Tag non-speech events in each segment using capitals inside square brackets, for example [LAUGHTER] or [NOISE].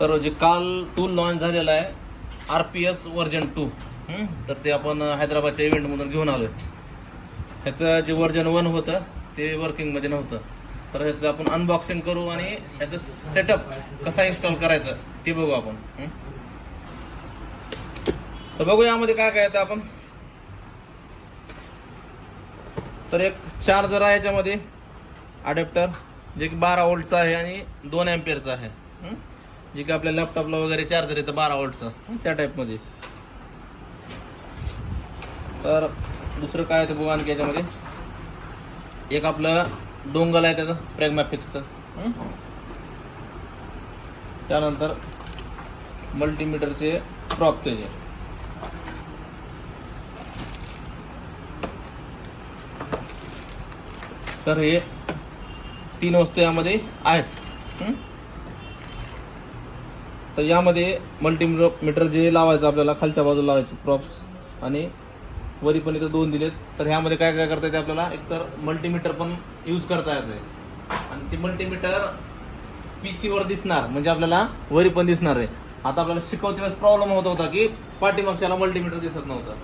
तर जे काल टूल लॉन्च झालेला आहे R P S version two तर ते आपण हैदराबादच्या इव्हेंटमधून घेऊन आलो ह्याचं जे वर्जन वन होतं ते वर्किंगमध्ये नव्हतं. तर ह्याचं आपण अनबॉक्सिंग करू आणि ह्याचं सेटअप कसा इन्स्टॉल करायचं ते बघू आपण. तर बघू यामध्ये काय काय येतं आपण. तर एक चार्जर आहे याच्यामध्ये अडॅप्टर जे की बारा वोल्टचा आहे आणि दोन एम्पियरचा आहे. जे की आपल्या लॅपटॉपला वगैरे चार्जर येतं बारा वॉल्टचं त्या टाईपमध्ये तर दुसरं काय आहे ते बघू आणखी याच्यामध्ये. एक आपलं डोंगल आहे त्याचं प्रेग्मॅफिक्सचं त्यानंतर मल्टीमीटरचे प्रॉप त्याचे. तर हे तीन वस्तू यामध्ये आहेत. तर यामध्ये मल्टीमीटर जे लावायचं आपल्याला खालच्या बाजूला लावायचे प्रॉप्स आणि वरी पण इथं दोन दिलेत. तर ह्यामध्ये काय काय करता येते आपल्याला? एकतर मल्टीमीटर पण यूज करता येते. आणि ते मल्टीमीटर पी वर दिसणार. म्हणजे आपल्याला वरी पण दिसणार आहे. आता आपल्याला शिकवते वेळेस प्रॉब्लेम होत होता की पाठीमागच्याला मल्टीमीटर दिसत नव्हतं.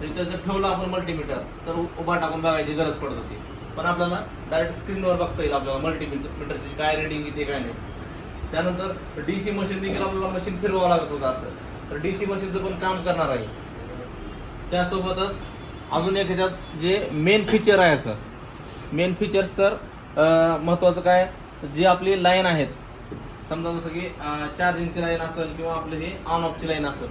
तर इथं जर ठेवलं आपण मल्टीमीटर तर उभा टाकून बघायची गरज पडत होती. पण आपल्याला डायरेक्ट स्क्रीनवर बघता येईल आपल्याला मल्टीमीटरची काय रिडिंग येते काय नाही. त्यानंतर डी सी मशीन देखील आपल्याला मशीन फिरवावं लागत होतं असं. तर डी सी मशीनचं पण काम करणार आहे. त्यासोबतच अजून एक ह्याच्यात जे मेन फीचर आहे याचं. मेन फीचर्स तर महत्त्वाचं काय? जी आपली लाईन आहेत. समजा जसं की चार्जिंगची लाईन असेल किंवा आपली हे ऑन ऑफची लाईन असेल.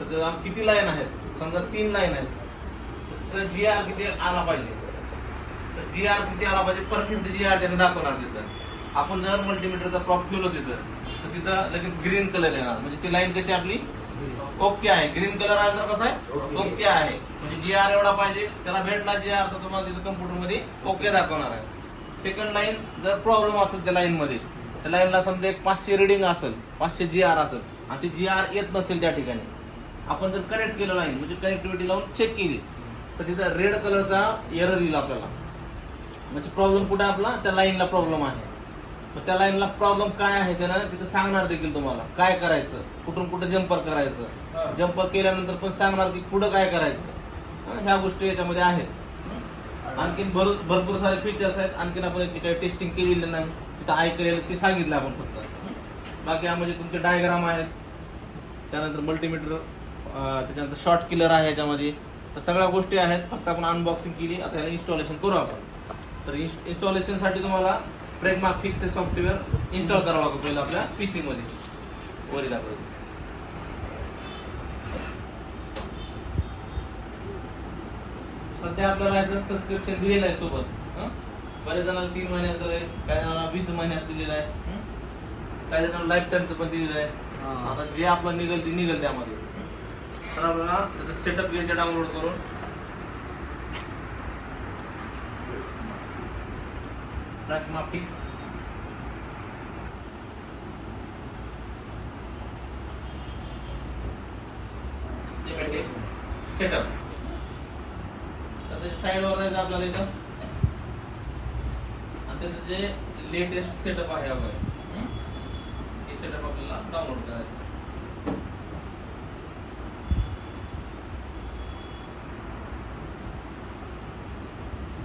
तर किती लाईन आहेत? समजा तीन लाईन आहेत. तर जी आर किती आला पाहिजे? तर जी आर किती आला पाहिजे? परफेक्ट जी आर त्याने दाखवणार तिथं. आपण जर मल्टीमीटरचा प्रॉप ठेवलो तिथं तर तिथं लगेच ग्रीन कलर येणार. म्हणजे ती लाईन कशी आपली? ओके आहे. ग्रीन कलर आला तर कसं आहे? ओके. आहे. म्हणजे जी आर एवढा पाहिजे. त्याला भेटला जी आर तर तुम्हाला तिथं कम्प्युटरमध्ये ओके दाखवणार आहे. सेकंड लाईन जर प्रॉब्लेम असेल त्या लाईन मध्ये त्या लाईनला समजा एक पाचशे रिडिंग असेल पाचशे जी आर असेल आणि ती जी आर येत नसेल त्या ठिकाणी आपण जर कनेक्ट केलं लाईन म्हणजे कनेक्टिव्हिटी लावून चेक केली तर तिथं रेड कलरचा एरर येईल आपल्याला. म्हणजे प्रॉब्लेम कुठे आपला? त्या लाईनला प्रॉब्लेम आहे. मग त्या लाईनला प्रॉब्लेम काय आहे त्यानं? तिथं सांगणार देखील तुम्हाला. काय करायचं? कुठून कुठं जम्पर करायचं? जम्पर केल्यानंतर पण सांगणार की पुढं काय करायचं? ह्या गोष्टी याच्यामध्ये आहेत. आणखीन भर भरपूर सारे फीचर्स आहेत. आणखीन आपण याची काही टेस्टिंग केलेली नाही. तिथं ऐकलेलं ते सांगितलं आपण फक्त. बाकी यामध्ये तुमचे डायग्राम आहेत. त्यानंतर मल्टीमीटर त्याच्यानंतर शॉर्ट किलर आहे याच्यामध्ये. तर सगळ्या गोष्टी आहेत. फक्त आपण अनबॉक्सिंग केली. आता याला इन्स्टॉलेशन करू आपण. तर इन्स्टॉलेशनसाठी तुम्हाला प्रेगमा फिक्स हे सॉफ्टवेअर इन्स्टॉल करावं लागतं पहिलं आपल्या पीसी मध्ये. वरी दाखवतो. सध्या आपल्याला याचं सबस्क्रिप्शन दिलेलं आहे सोबत? बरेच जणांना तीन महिन्याचं आहे काही जणांना वीस महिन्यात दिलेलं आहे? काही जणांना लाईफ टाईमचं पण दिलेलं आहे. आता जे आपलं निघेल ते निघेल त्यामध्ये. तर आपल्याला त्याचं सेटअप घ्यायचं डाउनलोड करून Pragma Fix सेटअप तर त्याच्या साईडवर जायचं आपल्याला इथं. आणि त्याचं जे लेटेस्ट सेटअप आहे आपलं हे? सेटअप आपल्याला डाउनलोड करायचं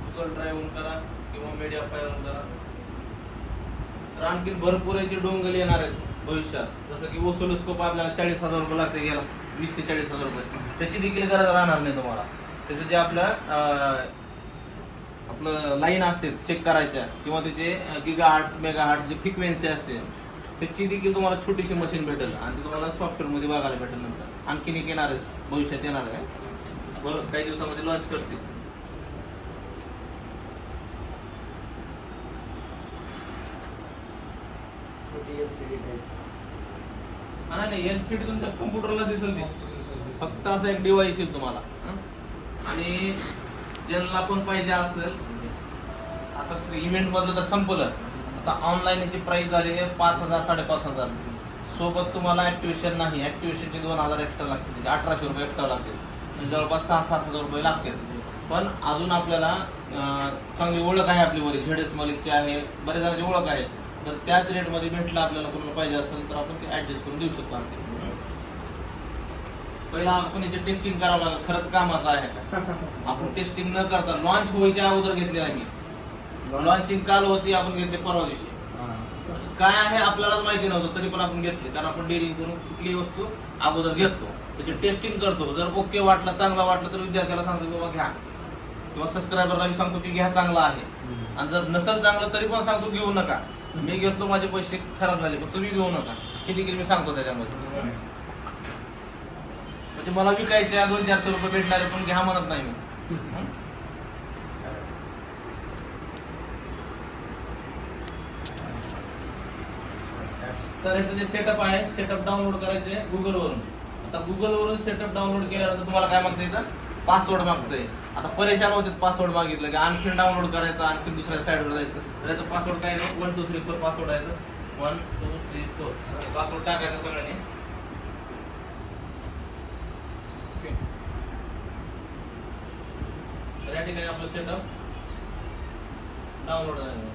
गुगल ड्राईव्ह करा. मीडिया तर आणखी भरपूर याचे डोंगल येणार आहेत भविष्यात. जसं की ओसोलोस्कोप आपल्याला चाळीस हजार रुपये लागते गेला वीस ते चाळीस हजार रुपये. त्याची देखील गरज राहणार नाही तुम्हाला. त्याचं जे आपलं आपलं लाईन असते चेक करायच्या किंवा त्याचे गिगा हार्ट्स मेगा हार्ट्स जे फ्रिक्वेन्सी असते त्याची देखील तुम्हाला छोटीशी मशीन भेटेल. आणि ती तुम्हाला सॉफ्टवेअरमध्ये बघायला भेटेल नंतर. आणखीन एक येणार आहे. भविष्यात येणार आहे. बरं काही दिवसामध्ये लॉन्च करतील छोटी एलसीडी टाईप हा नाही एलसीडी तुमच्या कम्प्युटरला दिसेल ती. फक्त असा एक डिव्हाइस येईल तुम्हाला? आणि ज्यांना पण पाहिजे असेल आता इव्हेंट मधलं तर संपलं. आता ऑनलाईन याची प्राइस झालेली आहे पाच हजार साडेपाच हजार. सोबत तुम्हाला ऍक्टिव्हेशन नाही. ऍक्टिव्हेशनचे दोन हजार एक्स्ट्रा लागतील. म्हणजे अठराशे रुपये एक्स्ट्रा लागतील. जवळपास सहा सात हजार रुपये लागतील. पण अजून आपल्याला चांगली ओळख आहे आपली वरी झेडएस मलिकची आहे. बरेच जणांची ओळख आहे जर त्याच रेटमध्ये भेटलं आपल्याला कोणाला पाहिजे असेल तर आपण ते ऍडजस्ट करून देऊ शकतो आणखी. पहिला आपण याचे टेस्टिंग करावं लागेल. खरंच कामाचं आहे का? आपण टेस्टिंग न करता लॉन्च व्हायच्या अगोदर घेतले आम्ही. लॉन्चिंग काल होती आपण घेतले परवा दिवशी. काय आहे आपल्यालाच माहिती नव्हतं तरी पण आपण घेतले. कारण आपण डेअरिंग करून कुठलीही वस्तू अगोदर घेतो. त्याची टेस्टिंग करतो जर ओके वाटलं चांगला वाटलं तर विद्यार्थ्याला सांगतो की बाबा घ्या. किंवा सबस्क्रायबरला मी सांगतो की घ्या चांगला आहे. आणि जर नसेल चांगलं तरी पण सांगतो घेऊ नका. मी घेतलो माझे पैसे खराब झाले पण तुम्ही घेऊ नका. किती किती मी सांगतो त्याच्यामध्ये. म्हणजे मला विकायचे दोन चारशे रुपये भेटणारे पण घ्या म्हणत नाही मी. तर याचं जे सेटअप आहे सेटअप डाउनलोड करायचे गुगल वरून. आता गुगल वरून सेटअप डाउनलोड केल्यानंतर तुम्हाला काय मागतं इथं? पासवर्ड मागतंय. आता परेशान होते पासवर्ड मागितलं की आणखी डाउनलोड करायचं आणखी दुसऱ्या साईडवर जायचं. तर पासवर्ड काय नाही one two three four password आहे one two three four password टाकायचा सगळ्यांनी. तर या ठिकाणी आपलं सेटअप डाउनलोड झालं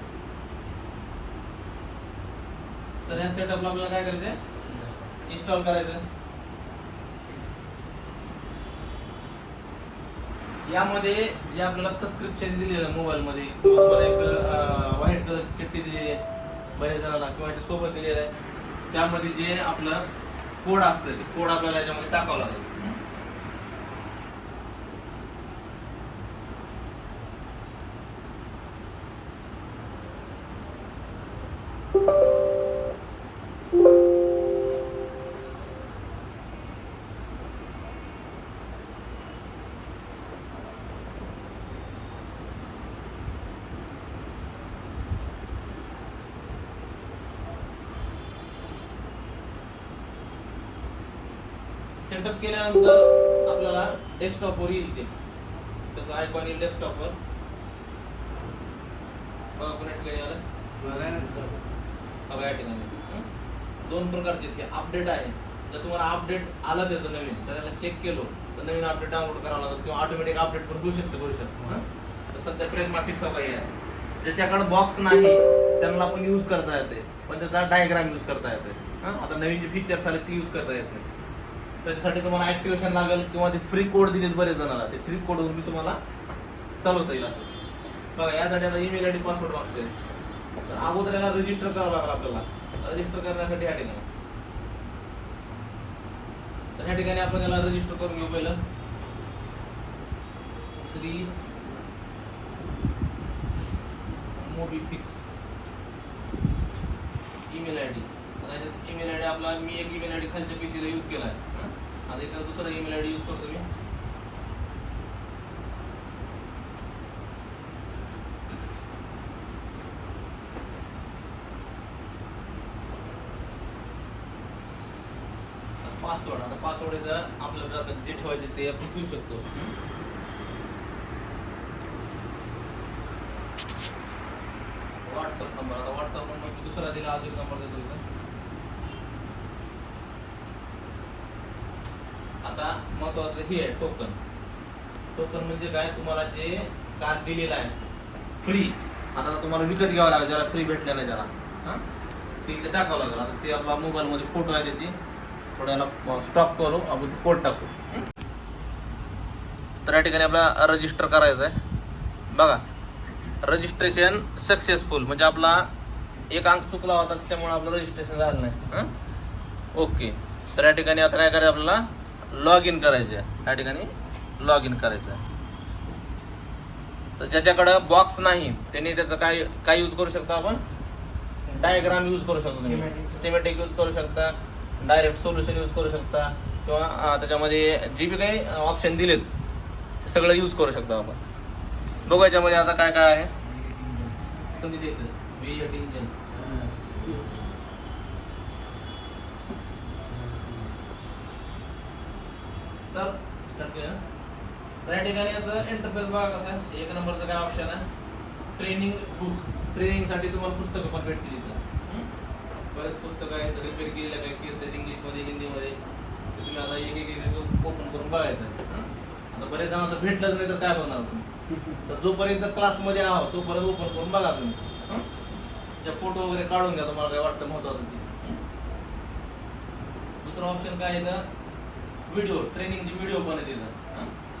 तर या सेटअपला आपल्याला काय करायचंय? इन्स्टॉल करायचं यामध्ये जे आपल्याला सबस्क्रिप्शन दिलेलं मोबाईलमध्ये मोबाईल मध्ये किंवा तुम्हाला एक व्हाईट कलरची चिठ्ठी दिलेली आहे बऱ्याच जणांना किंवा याच्या सोबत दिलेलं आहे त्यामध्ये जे आपलं कोड असतं ते कोड आपल्याला याच्यामध्ये टाकावं लागेल सेटअप केल्यानंतर आपल्याला डेस्कटॉपवर येईल ते. त्याचा आयकॉन येईल डेस्कटॉपवर कनेक्ट केलं या ठिकाणी? दोन प्रकारचे ते. अपडेट आहे. जर तुम्हाला अपडेट आलं त्याचं नवीन तर त्याला चेक केलो तर नवीन अपडेट डाउनलोड करावं लागेल किंवा ऑटोमॅटिक अपडेट पण होऊ शकतं करू शकतो? तर सध्या प्रेग्माटिकचा काही आहे. ज्याच्याकडे बॉक्स नाही त्यांना आपण यूज करता येते. पण त्याचा डायग्राम यूज करता येते. हं? आता नवीन जे फीचर्स आले ते यूज करता येत नाही. त्याच्यासाठी तुम्हाला ऍक्टिवेशन लागेल किंवा ते फ्री कोड दिलेत बरेच जणांना. ते फ्री कोड मी तुम्हाला चालवता येईल असं. बघा यासाठी आता ईमेल आय डी पासवर्ड मागते तर अगोदर याला रजिस्टर करावं लागेल आपल्याला. रजिस्टर करण्यासाठी या ठिकाणी. तर ह्या ठिकाणी आपण याला रजिस्टर करून घेऊ पहिलं. Shri Mobifix email I D email I D आपला मी एक ईमेल आय डी खालच्या पीसीला यूज केला आहे आता इथं दुसरा ईमेल आय डी यूज करतो मी. पासवर्ड आता पासवर्ड इथं आपल्याला आता जे ठेवायचे ते आपण ठेवू शकतो. व्हॉट्सअप नंबर आता व्हॉट्सअप नंबर मी दुसरा दिला अजून नंबर देतो आता महत्वाचं हे आहे टोकन टोकन म्हणजे काय? तुम्हाला जे कार्ड दिलेलं आहे फ्री आता तुम्हाला विकत घ्यावं लागेल ज्याला फ्री भेटलं नाही त्याला. हां? ते इथे टाकावं लागेल. आता ते आपला मोबाईलमध्ये फोटो आहे त्याची. थोड्याला स्टॉप करू आपण कोड टाकू. तर या ठिकाणी आपला रजिस्टर करायचं आहे. बघा. रजिस्ट्रेशन सक्सेसफुल म्हणजे आपला एक अंक चुकला होता त्याच्यामुळे आपलं रजिस्ट्रेशन झालं नाही. ओके तर या ठिकाणी आता काय करायचं आपल्याला? लॉग इन करायचं. आहे या ठिकाणी लॉग इन करायचं. आहे तर ज्याच्याकडं बॉक्स नाही त्यांनी त्याचं काय काय यूज करू शकतो आपण? डायग्राम यूज करू शकतो तुम्ही. स्टेमॅटिक यूज करू शकता. डायरेक्ट सोल्युशन यूज करू शकता. किंवा त्याच्यामध्ये जे बी काही ऑप्शन दिलेत ते सगळं यूज करू शकता आपण. बघू याच्यामध्ये आता काय काय आहे तुम्ही ते V8 इंजिन तर start केलं. तर या ठिकाणी याचं इंटरफेस बघा कसं आहे. एक नंबरचं काय ऑप्शन आहे? ट्रेनिंग बुक ट्रेनिंगसाठी तुम्हाला पुस्तकं पण भेटतील इथं. हं? बरेच पुस्तकं आहेत. रिपेअर केलेल्या काही केस आहेत इंग्लिशमध्ये हिंदीमध्ये. तुम्ही आता एक एक एक ओपन करून बघायचं? आता बरेच जणांना भेटलंच नाही तर काय बघणार तुम्ही? [LAUGHS] तर जोपर्यंत क्लासमध्ये आहोत तोपर्यंत ओपन करून बघा तुम्ही? त्याच्या फोटो वगैरे काढून घ्या. तुम्हाला काय वाटतं महत्वाचं ते. दुसरा ऑप्शन काय येतं व्हिडिओ ट्रेनिंगचे व्हिडिओ पण आहेत इथं हं?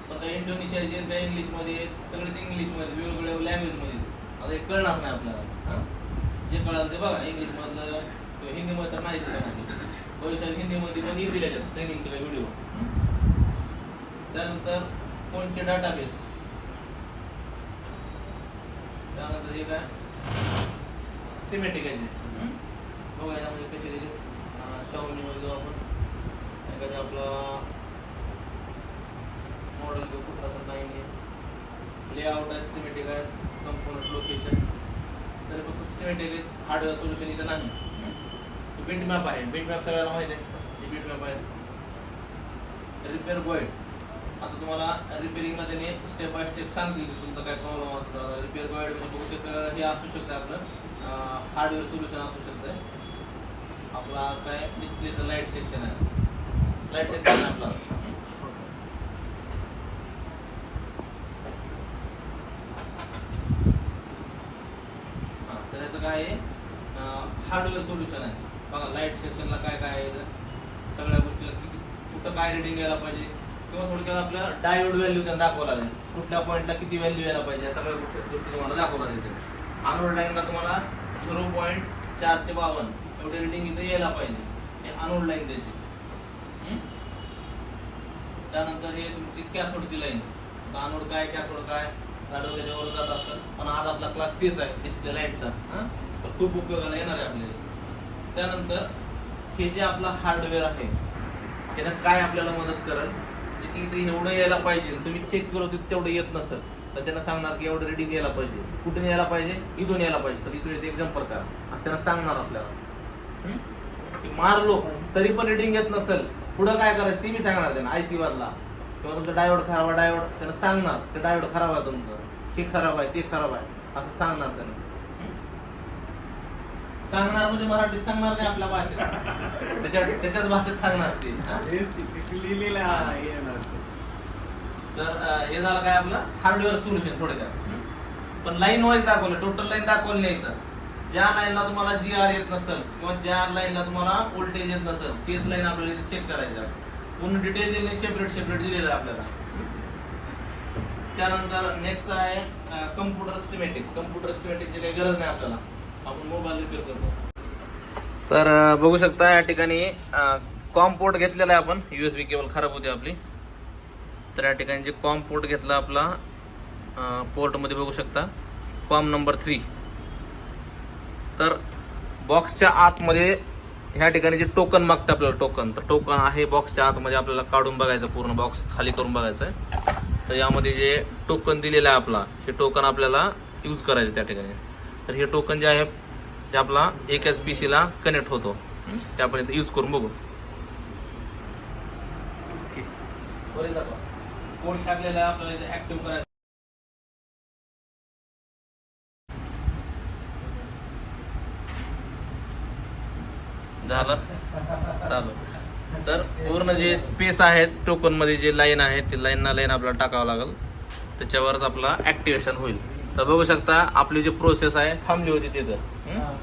पण काही इंडोनेशियाचे आहेत, काही इंग्लिशमध्ये आहेत, सगळे ते इंग्लिशमध्ये वेगवेगळ्या लँग्वेजमध्ये आता हे कळणार नाही आपल्याला. जे कळालं ते बघा इंग्लिशमधलं किंवा हिंदीमध्ये तर नाही त्याच्यामध्ये भविष्यात हिंदीमध्ये पण येतील याच्यात ट्रेनिंगचे काही व्हिडिओ त्यानंतर फोनचे डाटाबेस त्यानंतर हे काय? स्टिमॅटिक आहे बघा याच्यामध्ये कसे त्याचे शावनीमध्ये जाऊ आपण. एखादे आपला मॉडेल घेऊ कुठला तर नाही आहे लेआउट आहे स्टिमॅटिक आहे कंपोनंट लोकेशन तरी फक्त स्टिमॅटिक आहे हार्डवेअर सोल्युशन इथं नाही. बिट मॅप आहे. बिट मॅप सगळ्याला माहिती आहे. बिट मॅप आहे. रिपेअर गाईड आता तुम्हाला रिपेअरिंगला त्याने स्टेप बाय स्टेप सांगतील तुमचा काय प्रॉब्लेम असतो. रिपेअर म्हणजे बहुतेक हे असू शकतं आपलं. हार्डवेअर सोल्युशन असू शकतं. आपला काय डिस्प्लेचं लाइट सेक्शन आहे. लाइट सेक्शन आहे आपला हा, तर याचं काय आहे हार्डवेअर सोल्युशन आहे लाइट सेक्शनला काय काय आहे सगळ्या गोष्टीला किती कुठं काय रिडिंग यायला पाहिजे? किंवा थोडक्यात आपल्याला डायोड व्हॅल्यू त्यांना दाखवला आहे कुठल्या पॉईंटला किती व्हॅल्यू यायला पाहिजे? या सगळ्या गोष्टी गोष्टी तुम्हाला दाखवला इथे अनोड लाईनला तुम्हाला झिरो पॉईंट चारशे बावन्न. एवढे रिडिंग इथे यायला पाहिजे. हे अनोड लाईन त्याची. हम्म? त्यानंतर हे तुमची कॅथोडची लाईन अनोड काय कॅथोड काय? गाडव त्याच्यावर जात असतं पण आज आपला क्लास तेच आहे डिस्प्ले लाईटचा तर खूप उपयोगाला येणार आहे आपल्याला. त्यानंतर हे जे आपलं हार्डवेअर आहे त्यानं काय आपल्याला मदत करेल? जे की इथे एवढं यायला पाहिजे तुम्ही चेक करत तेवढं येत नसेल तर त्यांना सांगणार की एवढं रिडिंग यायला पाहिजे. कुठून यायला पाहिजे? इथून यायला पाहिजे. तर इथून येते एक्झाम प्रकार असं त्यांना सांगणार आपल्याला. हम्म? मारलो तरी पण रिडिंग येत नसेल पुढं काय करायचं ते मी सांगणार त्यांना आयसी वरला किंवा तुमचा डायोड खराब आहे डायोड त्यांना सांगणार ते डायोड खराब आहे तुमचं. हे खराब आहे ते खराब आहे असं सांगणार त्यांना. सांगणार म्हणजे मराठीत सांगणार नाही आपल्या भाषेत. त्याच्या त्याच्याच भाषेत सांगणार ते हा? लिहिलेलं तर अं, हे झालं काय आपलं? हार्डवेअर सोल्युशन थोडक्यात. पण लाईन वाईज दाखवलं टोटल लाईन दाखवली नाही इथं. ज्या लाईनला तुम्हाला जी आर येत नसेल किंवा ज्या लाईनला तुम्हाला व्होल्टेज येत नसेल तेच लाईन आपल्याला चेक करायची. पूर्ण डिटेल दिले सेपरेट सेपरेट दिलेलं आहे आपल्याला. त्यानंतर नेक्स्ट आहे कम्प्युटर स्टिमॅटिक कम्प्युटर स्टिमॅटिकची काही गरज नाही आपल्याला. आपण मोबाईल रिपेअर करतो. तर बघू शकता या ठिकाणी कॉम पोर्ट घेतलेला आहे आपण. यू एस बी केबल खराब होती आपली. तर या ठिकाणी जे कॉम पोर्ट घेतला आपला पोर्टमध्ये बघू शकता. कॉम नंबर थ्री तर बॉक्सच्या आतमध्ये ह्या ठिकाणी जे टोकन मागतं आपल्याला टोकन तर टोकन आहे बॉक्सच्या आतमध्ये आपल्याला काढून बघायचं पूर्ण बॉक्स खाली करून बघायचं आहे तर यामध्ये जे टोकन दिलेलं आहे आपला हे टोकन आपल्याला यूज करायचं त्या ठिकाणी. तर हे टोकन जे आहे ते आपला एक एच पी सीला कनेक्ट होतो? ते आपण इथे यूज करून बघू. कोड टाकलेला आहे आपल्याला इथे ऍक्टिव्ह करायचं झालं? चालू. तर पूर्ण जे स्पेस आहेत टोकनमध्ये जे लाईन आहे ते लाईन ना लाईन आपल्याला टाकावं लागेल. त्याच्यावरच आपला ऍक्टिवेशन होईल. तर बघू शकता आपली जी प्रोसेस आहे थांबली होती तिथं. हं?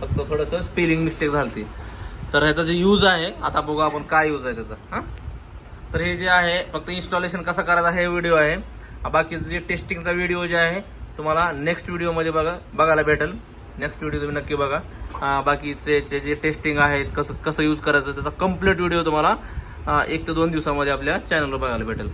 फक्त थोडंसं स्पेलिंग मिस्टेक झाली तर ह्याचा जे यूज आहे आता बघू आपण काय यूज आहे त्याचा. हां? तर हे जे आहे फक्त इन्स्टॉलेशन कसं करायचं हे व्हिडिओ आहे. बाकीचं जे टेस्टिंगचा व्हिडिओ जे आहे तुम्हाला नेक्स्ट व्हिडिओमध्ये बघा बघायला भेटेल. नेक्स्ट व्हिडिओ तुम्ही नक्की बघा. बाकीचे जे टेस्टिंग आहेत कसं कसं यूज करायचं त्याचा कंप्लीट व्हिडिओ तुम्हाला एक ते दोन दिवसामध्ये आपल्या चॅनलवर बघायला भेटेल.